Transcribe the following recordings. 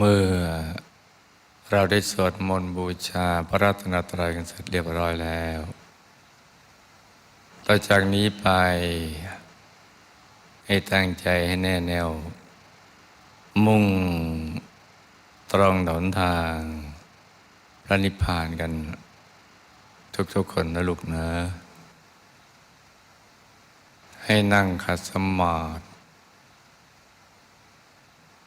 เมื่อเราได้สวดมนต์บูชาพระรัตนตรัยกันเสร็จเรียบร้อยแล้ว ต่อจากนี้ไป ให้ตั้งใจให้แน่แน่ว มุ่งตรงหนทาง พระนิพพานกัน ทุกๆคนนะลูกนะ ให้นั่งขัดสมาธิ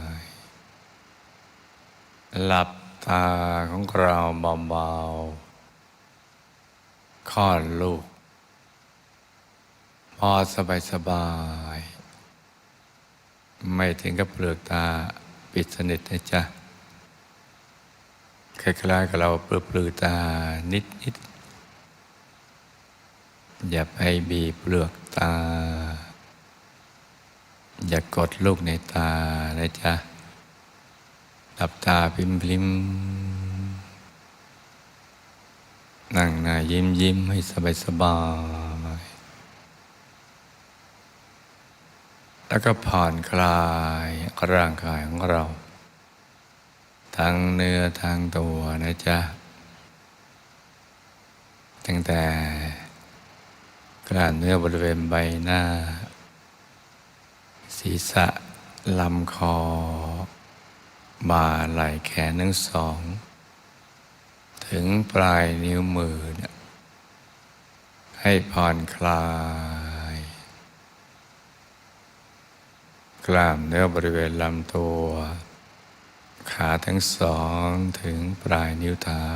ย หลับตาของเราเบาๆคลอดลูก พอสบายสบายๆไม่ถึงกับเปลือกตาปิดสนิทนะจ๊ะคล้ายๆกับเราเปลือปลือตานิดนิดๆอย่าไปบีบเปลือกตา อย่ากดลูกในตานะจ๊ะ หลับตาพิมพิมนั่งหน้ายิ้มยิ้มให้สบายสบาย แล้วก็ผ่อนคลายร่างกายของเรา ทั้งเนื้อทั้งตัวนะจ๊ะ ตั้งแต่กล้ามเนื้อบริเวณใบหน้า ศีรษะลำคอ บ่าไหล่แขนทั้งสอง ถึงปลายนิ้วมือเนี่ยให้ผ่อนคลาย กล้ามเนื้อบริเวณลำตัว ขาทั้งสองถึงปลายนิ้วเท้า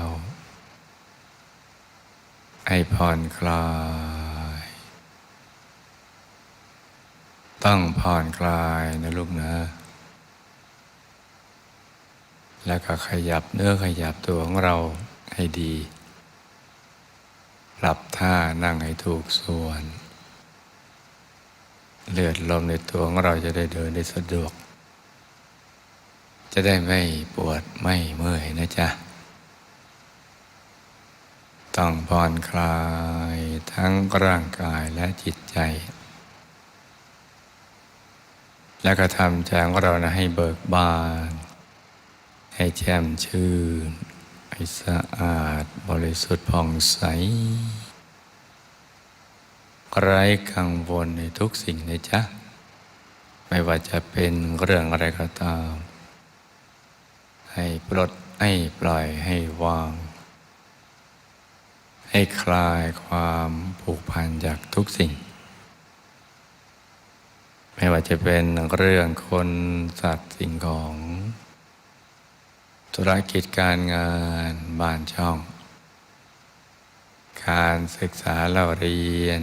ให้ผ่อนคลาย ต้องผ่อนคลายนะลูกนะ แล้วก็ขยับเนื้อขยับตัวของเราให้ดี ปรับท่านั่งให้ถูกส่วน เลือดลมในตัวของเราจะได้เดินได้สะดวก จะได้ไม่ปวดไม่เมื่อยนะจ๊ะ ต้องผ่อนคลายทั้งร่างกายและจิตใจ แล้วก็ทำใจของเรานะให้เบิกบาน ให้แจ่มชื่น ให้สะอาดบริสุทธิ์ผ่องใส ไร้กังวลในทุกสิ่งนะจ๊ะ ไม่ว่าจะเป็นเรื่องอะไรก็ตาม ให้ปลดให้ปล่อยให้วาง ให้คลายความผูกพันจากทุกสิ่ง ไม่ว่าจะเป็นเรื่องคนสัตว์สิ่งของ ธุรกิจการงานบ้านช่อง การศึกษาเราเรียน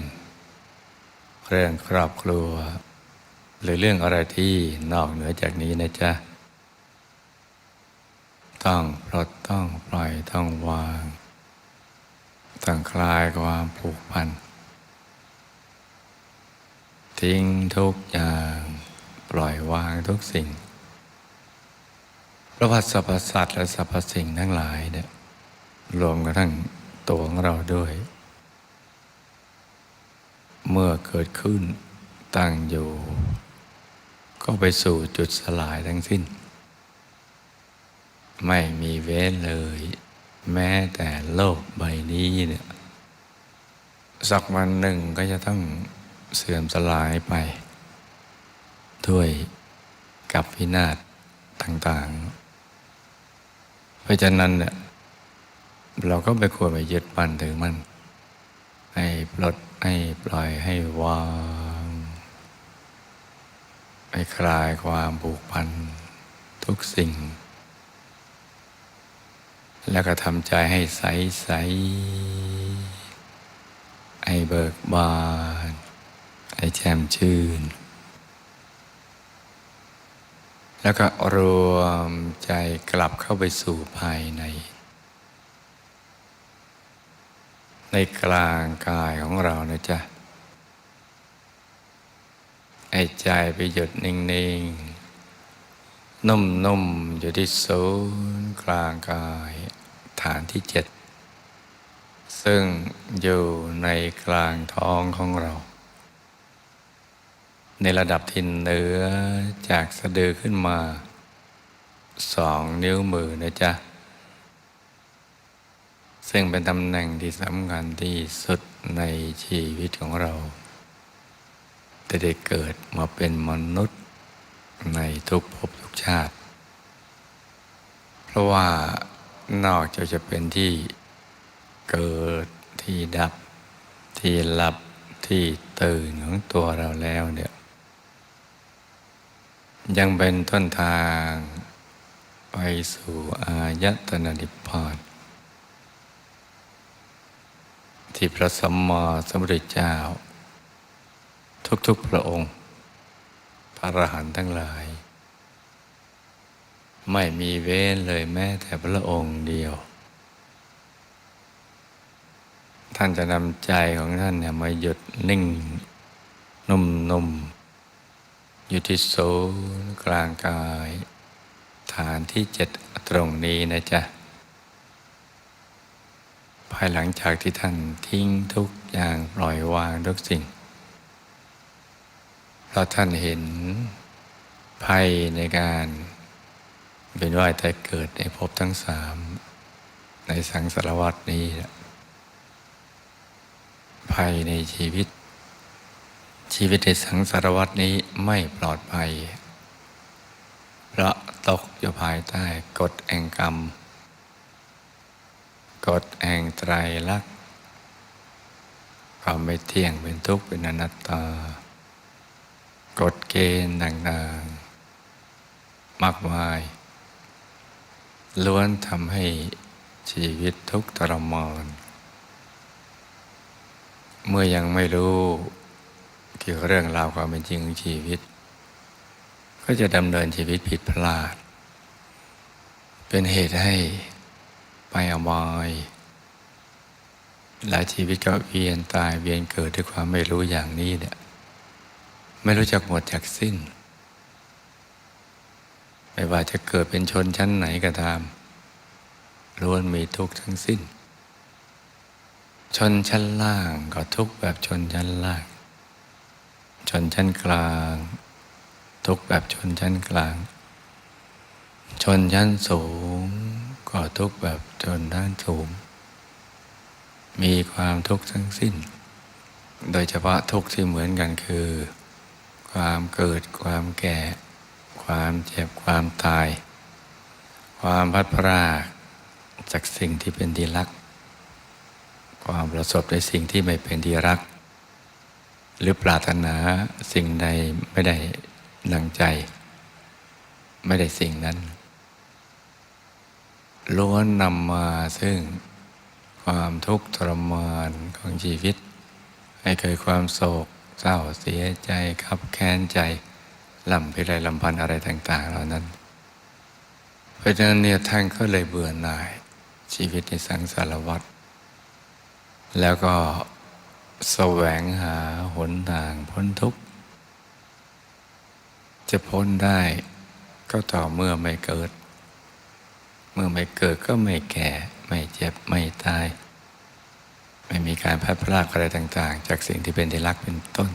เรื่องครอบครัว หรือเรื่องอะไรที่นอกเหนือจากนี้นะจ๊ะ ต้องปลดต้องปล่อยต้องวาง ต้องคลายความผูกพัน ทิ้งทุกอย่าง ปล่อยวางทุกสิ่ง ราะว่าสรรพสัตว์และสรรพสิ่งทั้งหลายเนี่ยรวมกระทั่งตัวของเราด้วย เมื่อเกิดขึ้นตั้งอยู่ ก็ไปสู่จุดสลายทั้งสิ้น ไม่มีเว้นเลย แม้แต่โลกใบนี้เนี่ยสักวันหนึ่งก็จะต้องเสื่อมสลายไป ด้วยกับพินาศต่างๆ ราะฉะนั้นเนี่ยเราก็ไม่ควรไปยึดมั่นถือมั่นให้ปลดให้ปล่อยให้วางให้คลายความผูกพันทุกสิ่ง แล้วก็ทำใจให้ใสใสให้เบิกบาน ให้แจ่มชื่น แล้วก็รวมใจกลับเข้าไปสู่ภายใน ในกลางกายของเรานะจ๊ะให้ใจไปหยุดนิ่งๆ นุ่มๆ อยู่ที่ศูนย์กลางกายฐานที่เจ็ด ซึ่งอยู่ในกลางท้องของเรา ในระดับที่เหนือจากสะดือขึ้นมาสองนิ้วมือนะจ๊ะ ซึ่งเป็นตำแหน่งที่สำคัญที่สุดในชีวิตของเราจะได้เกิดมาเป็นมนุษย์ในทุกภพทุกชาติ เพราะว่านอกจากจะเป็นที่เกิดที่ดับที่หลับที่ตื่นของตัวเราแล้วเนี่ย ยังเป็นต้นทาง ไปสู่อายตนะนิพพานที่พระสัมมาสัมพุทธเจ้า ทุกๆพระองค์ พระอรหันต์ทั้งหลาย ไม่มีเว้นเลยแม้แต่พระองค์เดียว ท่านจะนำใจของท่านเนี่ยมาหยุดนิ่ง นุ่มๆ อยู่ที่ศูนย์กลางกาย ฐานที่เจ็ดตรงนี้นะจ๊ะ ภายหลังจากที่ท่านทิ้งทุกอย่างปล่อยวางทุกสิ่งเพราะท่านเห็นภัยในการเป็นว่ายแต่เกิดในภพทั้งสามในสังสารวัตนี้ภัยในชีวิต ชีวิตในสังสารวัตนี้ไม่ปลอดภัย เพราะตกอยู่ภายใต้กฎแห่งกรรม กฎแห่งไตรลักษณ์ความไม่เที่ยงเป็นทุกข์เป็นอนัตตา กฎเกณฑ์ต่างๆมากมาย ล้วนทำให้ชีวิตทุกข์ทรมานเมื่อยังไม่รู้ เกี่ยวกับเรื่องราวความเป็นจริงของชีวิต ก็จะดำเนินชีวิตผิดพลาด เป็นเหตุให้ไปอบายหลายชีวิตก็เวียนตายเวียนเกิดด้วยความไม่รู้อย่างนี้เนี่ยไม่รู้จักหมดจากสิ้น ไม่ว่าจะเกิดเป็นชนชั้นไหนก็ตามล้วนมีทุกข์ทั้งสิ้น ชนชั้นล่างก็ทุกข์แบบชนชั้นล่าง ชนชั้นกลาง ทุกแบบชนชั้นกลาง ชนชั้นสูง ก็ทุกแบบชนด้านสูง มีความทุกข์ทั้งสิ้น โดยเฉพาะทุกข์ที่เหมือนกันคือ ความเกิดความแก่ ความเจ็บความตาย ความพัดพรากจากสิ่งที่เป็นที่รัก ความประสบในสิ่งที่ไม่เป็นที่รัก หรือปรารถนาสิ่งใดไม่ได้ดังใจ ไม่ได้สิ่งนั้นล้วนนำมาซึ่งความทุกข์ทรมานของชีวิต ให้เกิดความโศกเศร้าเสียใจขับแค้นใจลำพิไรลำพันธ์อะไรต่าง ๆ เหล่านั้น เพราะฉะนั้นเนี่ยท่านก็เลยเบื่อหน่ายชีวิตในสังสารวัฏแล้วก็ แสวงหาหนทางพ้นทุกข์ จะพ้นได้ก็ต่อเมื่อไม่เกิด เมื่อไม่เกิดก็ไม่แก่ ไม่เจ็บไม่ตาย ไม่มีการพัดพลากอะไรต่าง ๆ จากสิ่งที่เป็นที่รักเป็นต้น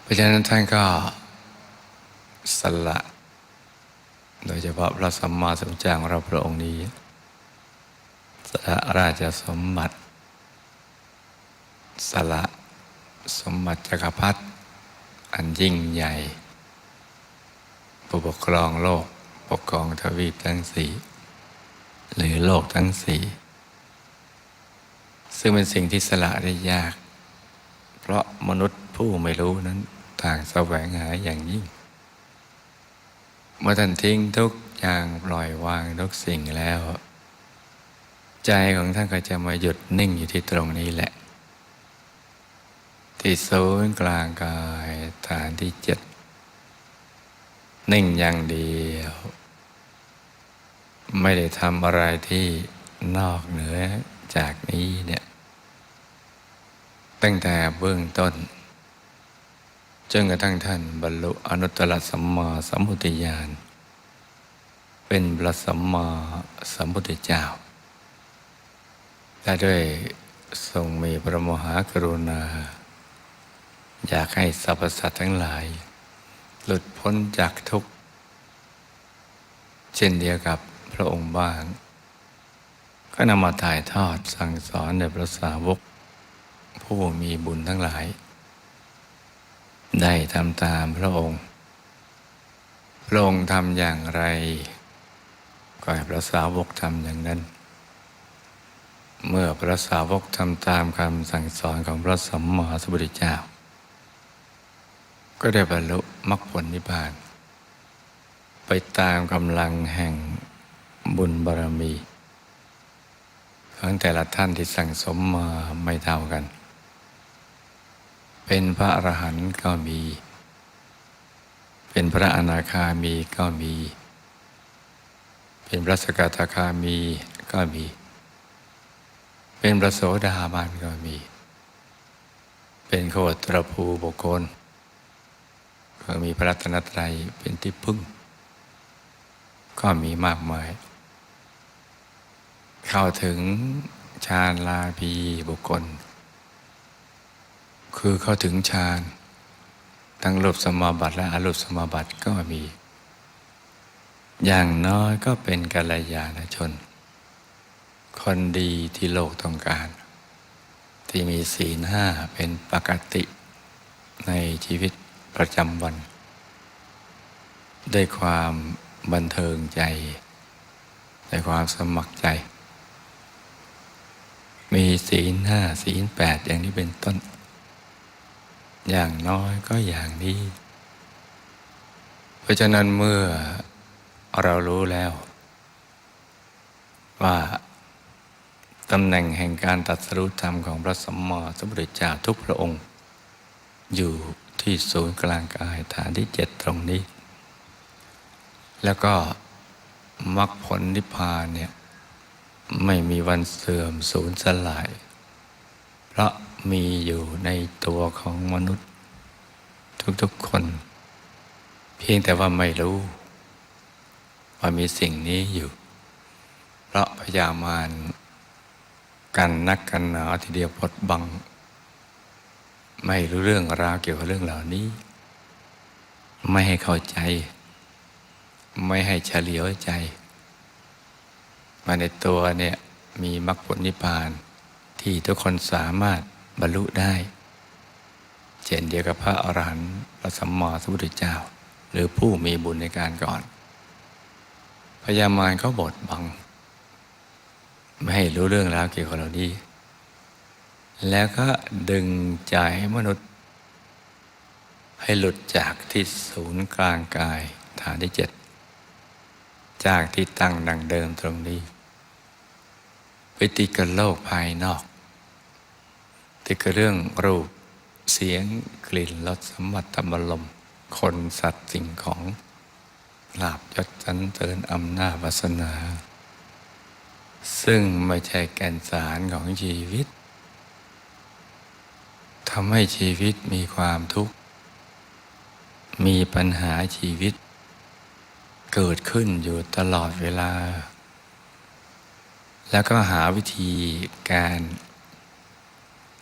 เพราะฉะนั้นท่านก็สละ โดยเฉพาะพระสัมมาสัมพุทธเจ้าของเราพระองค์นี้สละราชสมบัติ สละสมบัติจักรพรรดิอันยิ่งใหญ่ผู้ปกครองโลกปกครองทวีปทั้งสี่หรือโลกทั้งสี่ซึ่งเป็นสิ่งที่สละได้ยาก เพราะมนุษย์ผู้ไม่รู้นั้นต่างแสวงหาอย่างยิ่ง เมื่อท่านทิ้งทุกอย่างปล่อยวางทุกสิ่งแล้ว ใจของท่านก็จะมาหยุดนิ่งอยู่ที่ตรงนี้แหละ ที่ศูนย์กลางกายฐานที่เจ็ดนิ่งอย่างเดียว ไม่ได้ทำอะไรที่นอกเหนือจากนี้เนี่ยตั้งแต่เบื้องต้นจนกระทั่งท่านบรรลุอนุตตรสัมมาสัมพุทธญาณเป็นพระสัมมาสัมพุทธเจ้าและด้วยทรงมีพระมหากรุณา อยากให้สรรพสัตว์ทั้งหลาย หลุดพ้นจากทุกข์ เช่นเดียวกับพระองค์บ้าง ก็นำมาถ่ายทอดสั่งสอนในพระสาวก ผู้มีบุญทั้งหลาย ได้ทำตามพระองค์ พระองค์ทำอย่างไร ก็ให้พระสาวกทำอย่างนั้นเมื่อพระสาวกทำตามคำสั่งสอนของพระสัมมาสัมพุทธเจ้า ก็ได้บรรลุมรรคผลนิพพาน ไปตามกำลังแห่งบุญบารมีของแต่ละท่านที่สั่งสมมาไม่เท่ากัน เป็นพระอรหันต์ก็มี เป็นพระอนาคามีก็มี เป็นพระสกทาคามีก็มี เป็นพระโสดาบันก็มี เป็นโคตรภูบุคคล ก็มีพระรัตนตรัยเป็นที่พึ่ง ก็มีมากมาย เข้าถึงฌานลาภีบุคคล คือเข้าถึงฌานทั้งรูปสมาบัติและอรูปสมาบัติก็มี อย่างน้อยก็เป็นกัลยาณชน คนดีที่โลกต้องการ ที่มีศีลห้าเป็นปกติในชีวิต ประจำวัน ด้วยความบันเทิงใจด้วยความสมัครใจ มีศีลห้าศีลแปดอย่างนี้เป็นต้น อย่างน้อยก็อย่างนี้ เพราะฉะนั้นเมื่อเรารู้แล้ว ว่าตำแหน่งแห่งการตัดสรุธรรมของพระสัมมาสัมพุทธเจ้าทุกพระองค์ อยู่ ที่ศูนย์กลางกายฐานที่เจ็ดตรงนี้ แล้วก็มรรคผลนิพพานเนี่ยไม่มีวันเสื่อมสูญสลาย เพราะมีอยู่ในตัวของมนุษย์ ทุกๆคน เพียงแต่ว่าไม่รู้ ว่ามีสิ่งนี้อยู่ เพราะพยามารกันนักกันหนาทีเดียวพดบัง ไม่รู้เรื่องราวเกี่ยวกับเรื่องเหล่านี้ ไม่ให้เข้าใจ ไม่ให้เฉลียวใจ มาในตัวเนี่ยมีมรรคผลนิพพาน ที่ทุกคนสามารถบรรลุได้เช่นเดียวกับพระอรหันต์พระสัมมาสัมพุทธเจ้า หรือผู้มีบุญในการก่อน พยามารเขาบดบัง ไม่ให้รู้เรื่องราวเกี่ยวกับเรานี้ แล้วก็ดึงใจมนุษย์ ให้หลุดจากที่ศูนย์กลางกายฐานที่เจ็ดจากที่ตั้งดังเดิมตรงนี้ไปติดกับโลกภายนอก ติดกับเรื่องรูปเสียงกลิ่นรสสัมผัสธรรมลมคนสัตว์สิ่งของลาบยศสันเตินอำนาจวาสนา ซึ่งไม่ใช่แก่นสารของชีวิต ทำให้ชีวิตมีความทุกข์ มีปัญหาชีวิต เกิดขึ้นอยู่ตลอดเวลา แล้วก็หาวิธีการ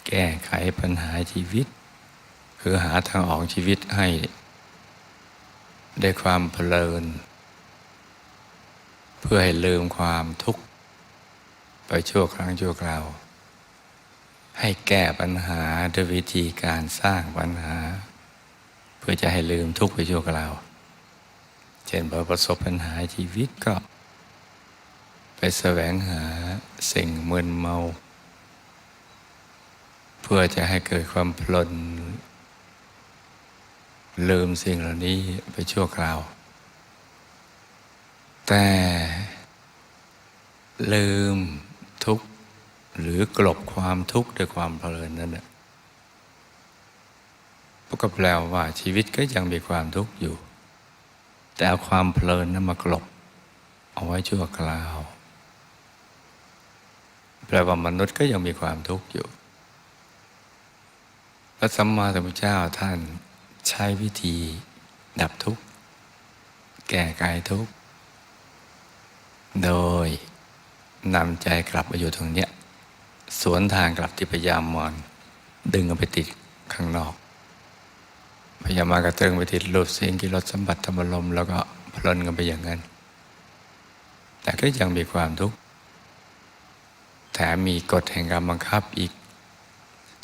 แก้ไขปัญหาชีวิต คือหาทางออกชีวิตให้ ได้ความเพลิน เพื่อให้ลืมความทุกข์ ไปชั่วครั้งชั่วคราว ให้แก้ปัญหาด้วยวิธีการสร้างปัญหา เพื่อจะให้ลืมทุกข์ไปชั่วคราวเช่นพอประสบปัญหาชีวิตก็ ไปแสวงหาสิ่งมึนเมา เพื่อจะให้เกิดความพลนลืมสิ่งเหล่านี้ไปชั่วคราว แต่ลืมทุกข์ หรือกลบความทุกข์ด้วยความเพลินนั่นแหละก็แปลว่าชีวิตก็ยังมีความทุกข์อยู่ แต่เอาความเพลินนั้นมากลบ เอาไว้ชั่วคราว แปลว่ามนุษย์ก็ยังมีความทุกข์อยู่ พระสัมมาสัมพุทธเจ้าท่านใช้วิธีดับทุกข์ แก้ไขทุกข์ โดยนำใจกลับมาอยู่ตรงเนี้ย สวนทางกลับที่พยายามมอนดึงเอาไปติดข้างนอกพยายามมากระเติงไปติดรูปเสียงกิรสสัมบัติธรรมลมแล้วก็พลนกันไปอย่างนั้น แต่ก็ยังมีความทุกข์แถมมีกฎแห่งกรรมบังคับอีก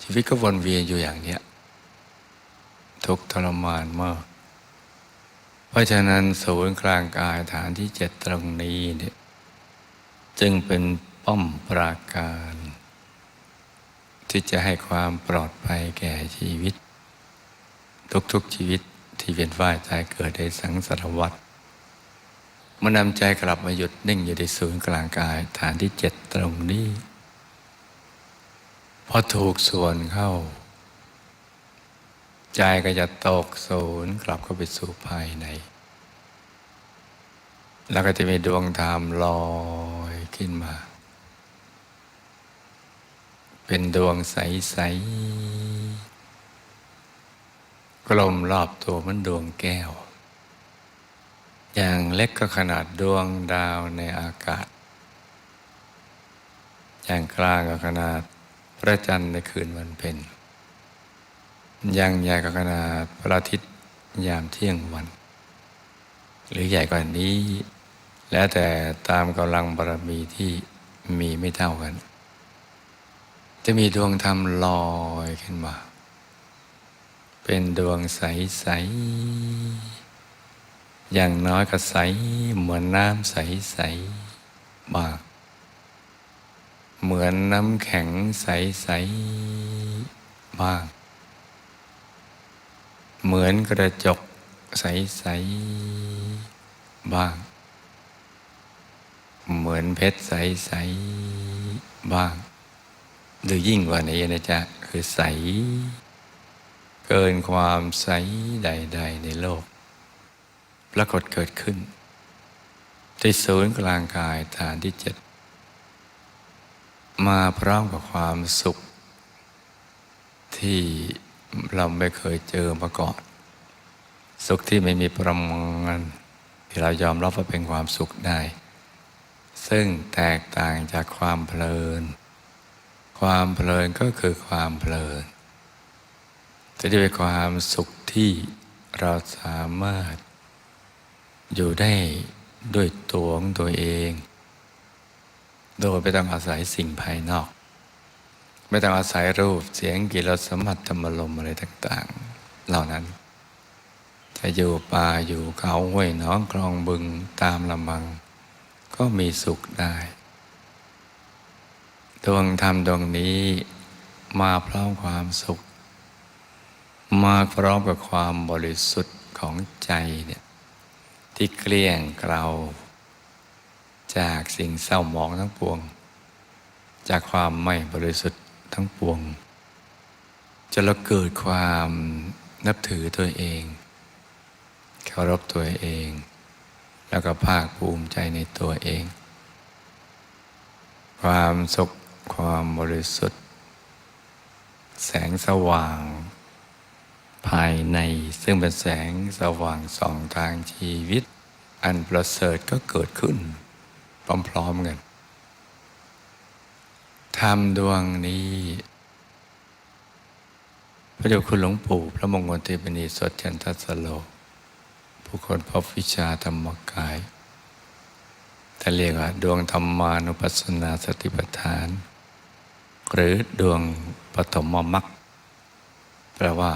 ชีวิตก็วนเวียนอยู่อย่างเนี้ยทุกทรมานมาก เพราะฉะนั้นศูนย์กลางกายฐานที่เจ็ดตรงนี้เนี่ยจึงเป็นป้อมปราการ ที่จะให้ความปลอดภัยแก่ชีวิต ทุกๆชีวิตที่เวียนว่ายตายเกิดในสังสารวัฏเมื่อนำใจกลับมาหยุดนิ่งอยู่ในศูนย์กลางกาย ฐานที่เจ็ดตรงนี้พอถูกส่วนเข้า ใจก็จะตกศูนย์กลับเข้าไปสู่ภายใน แล้วก็จะมีดวงธรรมลอยขึ้นมา เป็นดวงใส ๆ กลมรอบตัวมันดวงแก้ว อย่างเล็กก็ขนาดดวงดาวในอากาศ อย่างกลางก็ขนาดพระจันทร์ในคืนวันเพ็ญอย่างใหญ่ก็ขนาดพระอาทิตย์ยามเที่ยงวัน หรือใหญ่กว่านี้ แล้วแต่ตามกำลังบารมีที่มีไม่เท่ากัน จะมีดวงธรรมลอยขึ้นมา เป็นดวงใส ๆ อย่างน้อยก็ใส เหมือนน้ำใสๆบาก เหมือนน้ำแข็งใสๆบ้างเหมือนกระจกใส ๆ บ้าง เหมือนเพชรใส ๆ บ้าง หรือยิ่งกว่านี้นะจ๊ะ คือใส เกินความใสใด ๆ ในโลกปรากฏเกิดขึ้น ที่ศูนย์กลางกายฐานที่เจ็ดมาพร้อมกับความสุข ที่เราไม่เคยเจอมาก่อน สุขที่ไม่มีประมาณที่เรายอมรับว่าเป็นความสุขได้ ซึ่งแตกต่างจากความเพลิน ความเพลินก็คือความเพลินจะได้เป็นความสุขที่เราสามารถ อยู่ได้ด้วยตัวของตัวเอง โดยไม่ต้องอาศัยสิ่งภายนอก ไม่ต้องอาศัยรูปเสียงกลิ่นรสสัมผัสธรรมลมอะไรต่าง ๆ เหล่านั้นจะอยู่ป่าอยู่เขาห้วยน้องคลองบึงตามลำมัง ก็มีสุขได้ ดวงธรรมดวงนี้มาพร้อมความสุข มาพร้อมกับความบริสุทธิ์ของใจเนี่ยที่เกลี้ยงเกลาจากสิ่งเศร้าหมองทั้งปวง จากความไม่บริสุทธิ์ทั้งปวงจะเราเกิดความนับถือตัวเองเคารพตัวเอง แล้วก็ภาคภูมิใจในตัวเอง ความสุข ความบริสุทธิ์ แสงสว่าง ภายในซึ่งเป็นแสงสว่างส่องทางชีวิต อันประเสริฐก็เกิดขึ้น พร้อมๆกันธรรมดวงนี้ พระเดชคุณหลวงปู่พระมงคลเทพนีสดจันทสโลผู้คนพบวิชาธรรมกายท่านเรียกว่า ดวงธรรมานุปัสสนาสติปัฏฐาน หรือดวงปฐมมรรคแปลว่า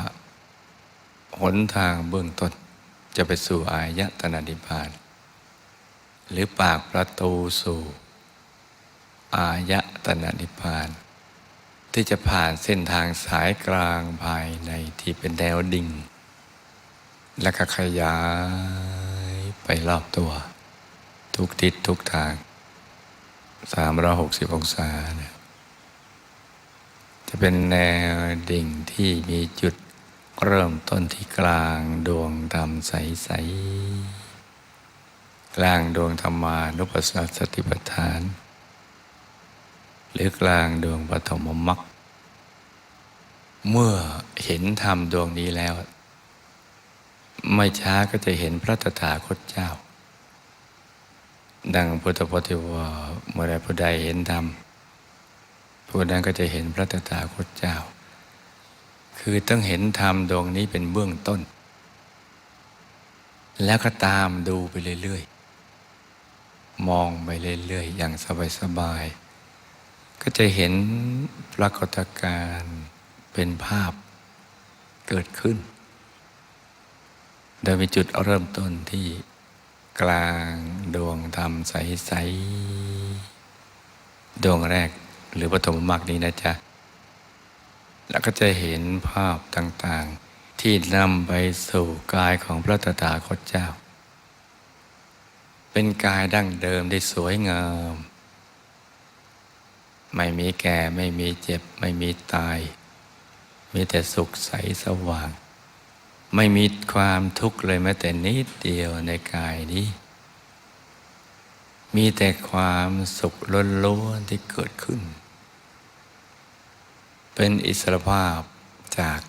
หนทางเบื้องต้นจะไปสู่อายตนะนิพพาน หรือปากประตูสู่ อายตนะนิพพาน ที่จะผ่านเส้นทางสายกลางภายในที่เป็นแนวดิ่ง และก็ขยายไปรอบตัว ทุกทิศทุกทาง 360 องศาเนี่ย จะเป็นแนวดิ่งที่มีจุดเริ่มต้นที่กลางดวงดำใส ๆ กลางดวงธรรมานุปัสสติปัฏฐาน หรือกลางดวงปฐมมรรคเมื่อเห็นธรรมดวงนี้แล้ว ไม่ช้าก็จะเห็นพระตถาคตเจ้า ดังพุทธพจน์ที่ว่าเมื่อใดผู้ใดเห็นธรรม ผู้นั้นก็จะเห็นพระตถาคตเจ้า คือต้องเห็นธรรมดวงนี้เป็นเบื้องต้น แล้วก็ตามดูไปเรื่อยๆ มองไปเรื่อยๆ อย่างสบายๆ ก็จะเห็นปรากฏการณ์เป็นภาพเกิดขึ้น โดยมีจุดเริ่มต้นที่กลางดวงธรรมใส ๆ ดวงแรก หรือปฐมมรรคนี้นะจ๊ะ แล้วก็จะเห็นภาพต่างๆ ที่นำไปสู่กายของพระตถาคตเจ้า เป็นกายดั้งเดิมได้สวยงาม ไม่มีแก่ไม่มีเจ็บ ไม่มีตาย มีแต่สุขใสสว่าง ไม่มีความทุกข์เลยแม้แต่นิดเดียวในกายนี้ มีแต่ความสุขล้วนๆที่เกิดขึ้น เป็นอิสรภาพจาก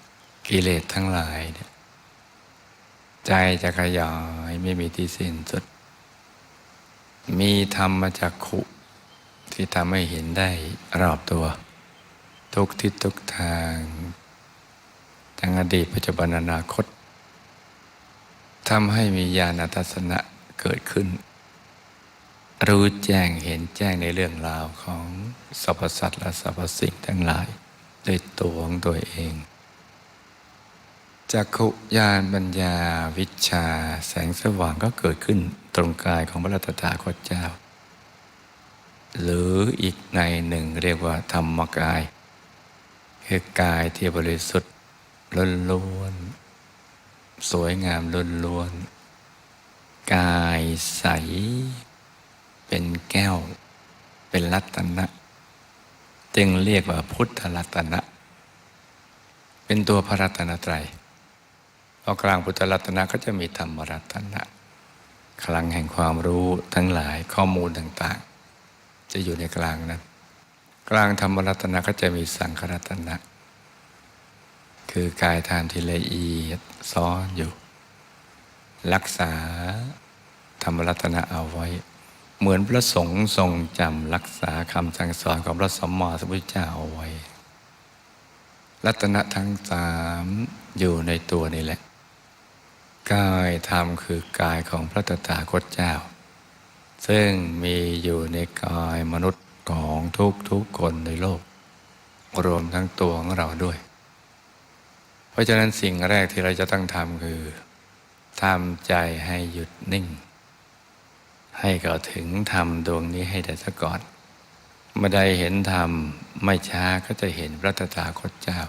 กิเลสทั้งหลายเนี่ยใจจะขยายไม่มีที่สิ้นสุด มีธรรมจากขุที่ทำให้เห็นได้รอบตัว ทุกทิศทุกทางทั้งอดีตปัจจุบันอนาคตทำให้มีญาณทัศนะเกิดขึ้น รู้แจ้งเห็นแจ้งในเรื่องราวของสรรพสัตว์และสรรพสิ่งทั้งหลายด้วยตัวของตัวเองจักขุญาณปัญญาวิชาแสงสว่างก็เกิดขึ้นตรงกายของพระตถาคตเจ้า หรืออีกในหนึ่งเรียกว่าธรรมกาย คือกายที่บริสุทธิ์ล้นล้วน สวยงามล้นล้วน กายใส เป็นแก้ว เป็นรัตนะ จึงเรียกว่าพุทธรัตนะ เป็นตัวพระรัตนตรัยพอกลางพุทธรัตนะก็จะมีธรรมรัตนะคลังแห่งความรู้ทั้งหลายข้อมูลต่างๆ จะอยู่ในกลางนั้นกลางธรรมรัตนะก็จะมีสังขรัตนะ คือกายธรรมที่ละเอียดซ้อนอยู่ รักษาธรรมรัตนะเอาไว้ เหมือนพระสงฆ์ทรงจำรักษาคำสั่งสอนของพระสมมาสัมพุทธเจ้าเอาไว้ รัตนะทั้งสามอยู่ในตัวนี่แหละ กายธรรมคือกายของพระตถาคตเจ้า ซึ่งมีอยู่ในกายมนุษย์ของทุกทุกคนในโลก รวมทั้งตัวของเราด้วย เพราะฉะนั้นสิ่งแรกที่เราจะต้องทำคือทำใจให้หยุดนิ่ง ให้เขาถึงธรรมดวงนี้ให้ได้ซะก่อนเมื่อใดเห็นธรรมไม่ช้าก็จะเห็นพระตถาคตเจ้า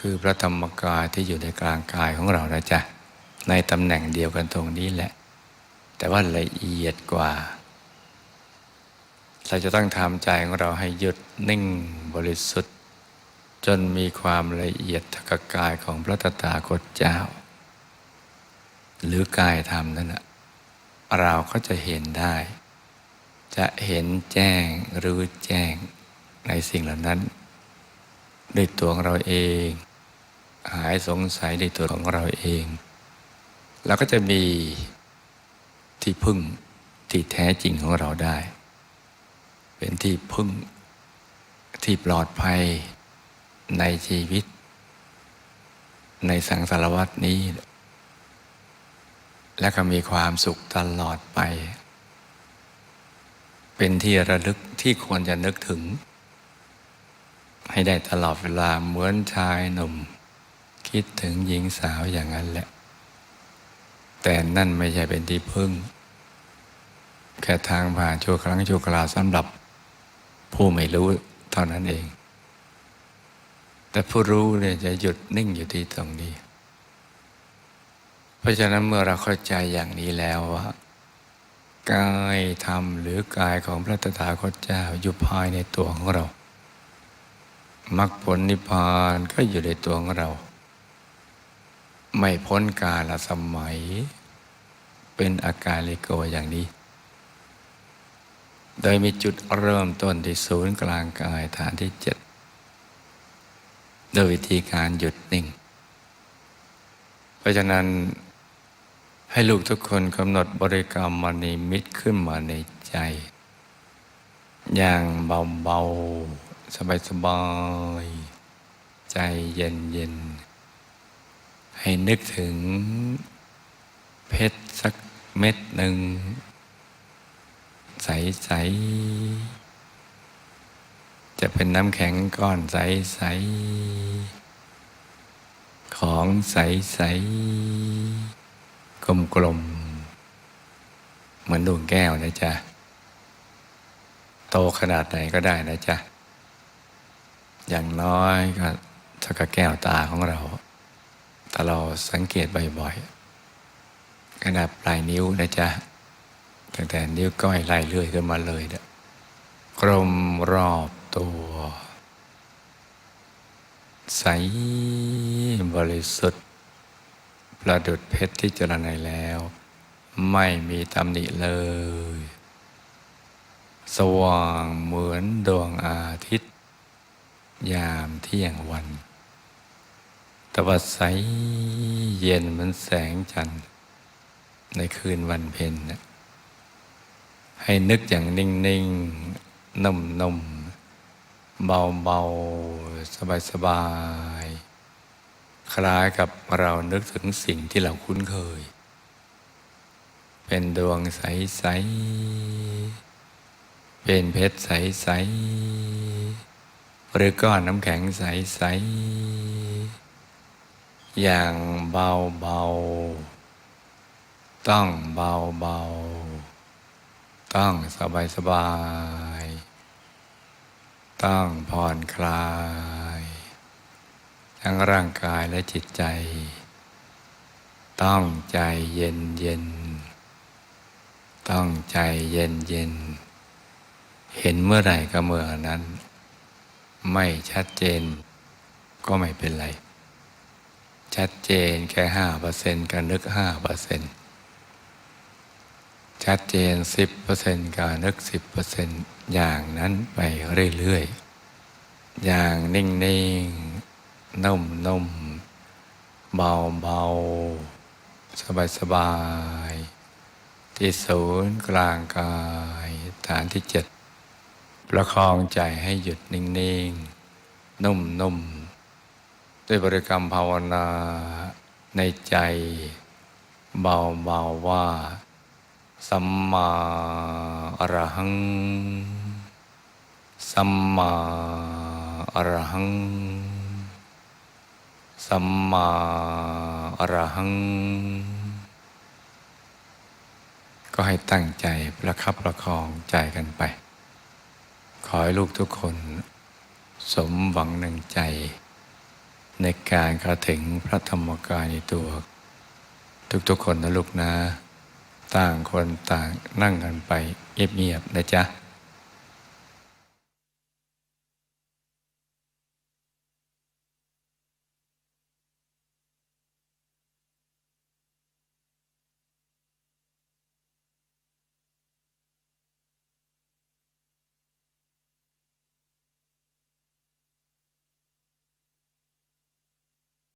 คือพระธรรมกายที่อยู่ในกลางกายของเรานะจ๊ะในตำแหน่งเดียวกันตรงนี้แหละ แต่ว่าละเอียดกว่า เราจะต้องทำใจของเราให้หยุดนิ่งบริสุทธิ์ จนมีความละเอียดทกกายของพระตถาคตเจ้า หรือกายธรรมนั่นนะ เราก็จะเห็นได้ จะเห็นแจ้งรู้แจ้งในสิ่งเหล่านั้นด้วยตัวของเราเอง หายสงสัยในตัวของเราเองเราก็จะมีที่พึ่งที่แท้จริงของเราได้ เป็นที่พึ่งที่ปลอดภัยในชีวิต ในสังสารวัตนี้ และก็มีความสุขตลอดไป เป็นที่ระลึกที่ควรจะนึกถึง ให้ได้ตลอดเวลาเหมือนชายหนุ่ม คิดถึงหญิงสาวอย่างนั้นแหละ แต่นั่นไม่ใช่เป็นที่พึ่ง แค่ทางผ่านชั่วครั้งชั่วคราวสำหรับ ผู้ไม่รู้เท่านั้นเอง แต่ผู้รู้เนี่ยจะหยุดนิ่งอยู่ที่ตรงนี้ ราะฉะนั้นเมื่อเราเข้าใจอย่างนี้แล้วว่ากายธรรมหรือกายของพระตถาคตเจ้าอยู่ภายในตัวของเรามรรคผลนิพพานก็อยู่ในตัวของเรา ไม่พ้นกาลสมัย เป็นอาการลิโกอย่างนี้ โดยมีจุดเริ่มต้นที่ศูนย์กลางกายฐานที่เจ็ดโดยวิธีการหยุดนิ่ง เพราะฉะนั้น ให้ลูกทุกคนกำหนดบริกรรมมณีมิตรขึ้นมาในใจ อย่างเบาๆ สบายๆ ใจเย็นๆ ให้นึกถึงเพชรสักเม็ดหนึ่ง ใส ๆ จะเป็นน้ำแข็งก้อนใส ๆ ของใส ๆ กลมๆ เหมือนดวงแก้วนะจ๊ะ โตขนาดไหนก็ได้นะจ๊ะ อย่างน้อยก็เท่ากับแก้วตาของเรา แต่เราสังเกตบ่อยๆ ขนาดปลายนิ้วนะจ๊ะ ตั้งแต่นิ้วก้อยไล่เลื่อยขึ้นมาเลยเนี่ยกลมรอบตัว ใสบริสุทธิ์ ประดุดเพชรที่เจรไนแล้ว ไม่มีตำหนิเลย สว่างเหมือนดวงอาทิตย์ ยามเที่ยงวันตะวันใสเย็นเหมือนแสงจันทร์ ในคืนวันเพ็ญนะให้นึกอย่างนิ่งๆนุ่มๆเบาๆสบายๆ คล้ายกับเรานึกถึงสิ่งที่เราคุ้นเคย เป็นดวงใส ๆ เป็นเพชรใส ๆ หรือก้อนน้ำแข็งใส ๆ อย่างเบา ๆ ต้องเบา ๆ ต้องสบายสบายๆต้องผ่อนคลาย ทั้งร่างกายและจิตใจ ต้องใจเย็นเย็น ต้องใจเย็นเย็น เห็นเมื่อไหร่ก็เมื่อนั้น ไม่ชัดเจน ก็ไม่เป็นไร ชัดเจนแค่ห้าเปอร์เซ็นต์ก็นึกห้าเปอร์เซ็นต์ชัดเจนสิบเปอร์เซ็นต์ก็นึกสิบเปอร์เซ็นต์อย่างนั้นไปเรื่อยๆอย่างนิ่งๆ นุ่มๆเบาๆสบายๆที่ศูนย์กลางกายฐานที่เจ็ดประคองใจให้หยุดนิ่งๆ นุ่มๆด้วยบริกรรมภาวนาในใจ เบาๆว่า สัมมาอรหัง สัมมาอรหัง สัมมาอรหัง ก็ให้ตั้งใจประคับประคองใจกันไป ขอให้ลูกทุกคน สมหวังหนึ่งใจ ในการกระถึงพระธรรมกายในตัว ทุกๆคนนะลูกนะ ต่างคนต่างนั่งกันไปเงียบๆนะจ๊ะ